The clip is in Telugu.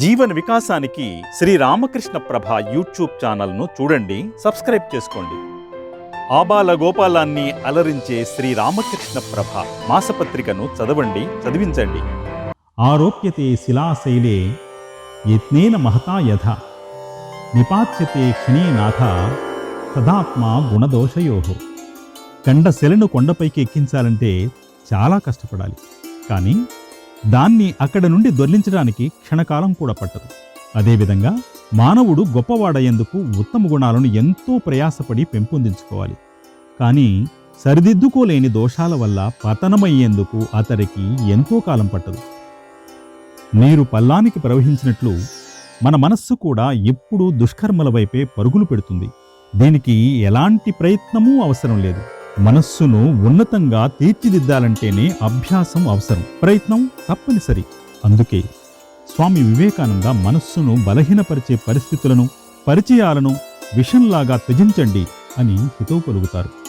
జీవన వికాసానికి శ్రీ రామకృష్ణ ప్రభ యూట్యూబ్ ఛానల్ను చూడండి సబ్స్క్రైబ్ చేసుకోండి. ఆబాల గోపాలాన్ని అలరించే శ్రీ రామకృష్ణ ప్రభ మాసపత్రికను చదవండి చదివించండి. ఆరోప్యతే శిలాశైలే యత్నేన మహతా యథ నిపాత్యతే క్షణీనాథ తదాత్మ గుణదోషయో. కండశిలను కొండపైకి ఎక్కించాలంటే చాలా కష్టపడాలి. కానీ దాన్ని అక్కడ నుండి దొర్లించడానికి క్షణకాలం కూడా పట్టదు. అదేవిధంగా మానవుడు గొప్పవాడయ్యేందుకు ఉత్తమ గుణాలను ఎంతో ప్రయాసపడి పెంపొందించుకోవాలి. కానీ సరిదిద్దుకోలేని దోషాల వల్ల పతనమయ్యేందుకు అతడికి ఎంతో కాలం పట్టదు. నీరు పల్లానికి ప్రవహించినట్లు మన మనస్సు కూడా ఎప్పుడూ దుష్కర్మల వైపే పరుగులు పెడుతుంది. దీనికి ఎలాంటి ప్రయత్నమూ అవసరం లేదు. మనస్సును ఉన్నతంగా తీర్చిదిద్దాలంటేనే అభ్యాసం అవసరం. ప్రయత్నం తప్పనిసరి. అందుకే స్వామి వివేకానంద మనస్సును బలహీనపరిచే పరిస్థితులను పరిచయాలను విషంలాగా త్యజించండి అని హితవు పలుకుతారు.